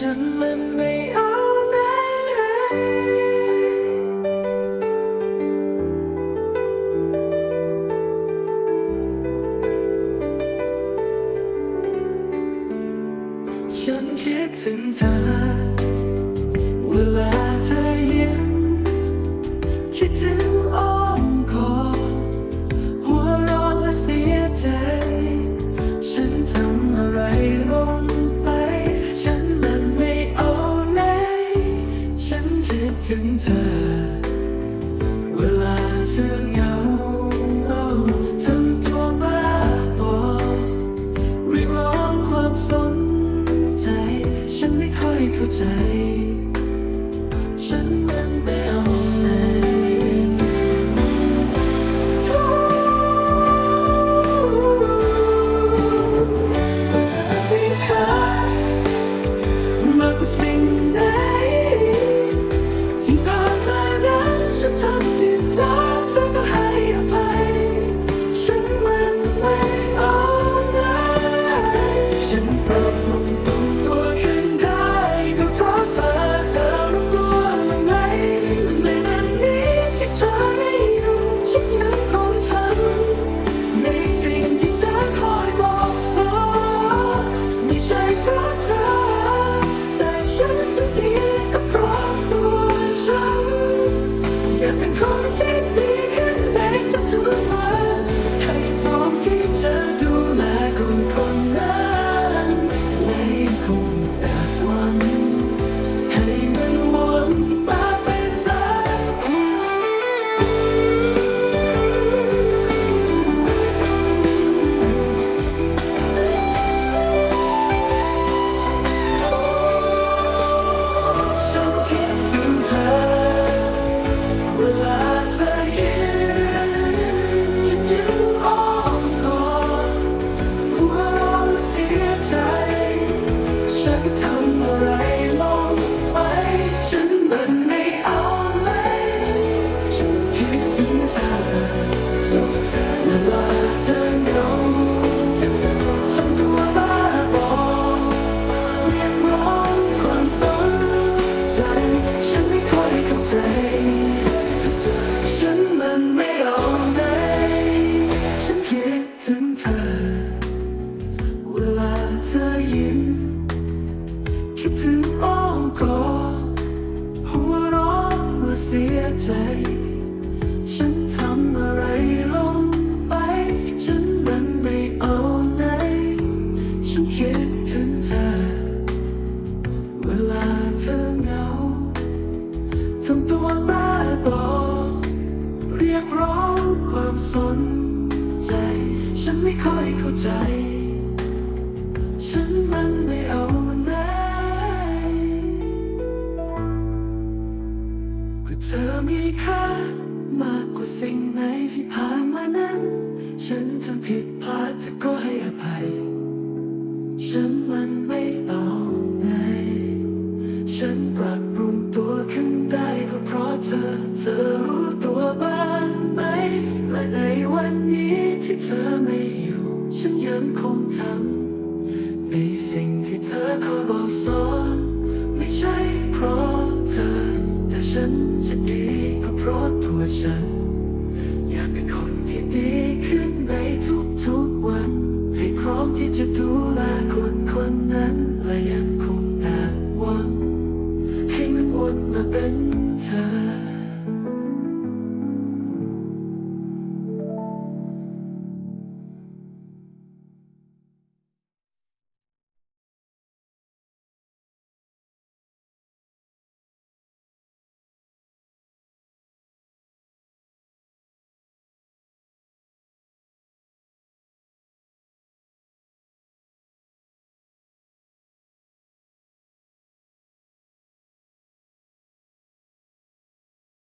ฉันมันไม่เอาไหนฉันคิดถึงเธอ ใจ ฉันทำอะไรลงไป ฉันมันไม่เอาไหน ฉันคิดถึงเธอ เวลาเธอเหงาทำตัวตาบอเรียกร้องความสนใจ ฉันไม่ค่อยเข้าใจ ฉันมันไม่เอา มีค่ามากกว่าสิ่งไหนที่ผ่านมานั้น ฉันทำผิดพลาดแต่ก็ให้อภัย ฉันมันไม่เอาไง ฉันปรับปรุงตัวขึ้นได้ก็เพราะเธอ เธอรู้ตัวบ้างไหม และในวันนี้ที่เธอไม่อยู่ ฉันยังคงทำในสิ่งที่เธอขอบอกสอน Tudo.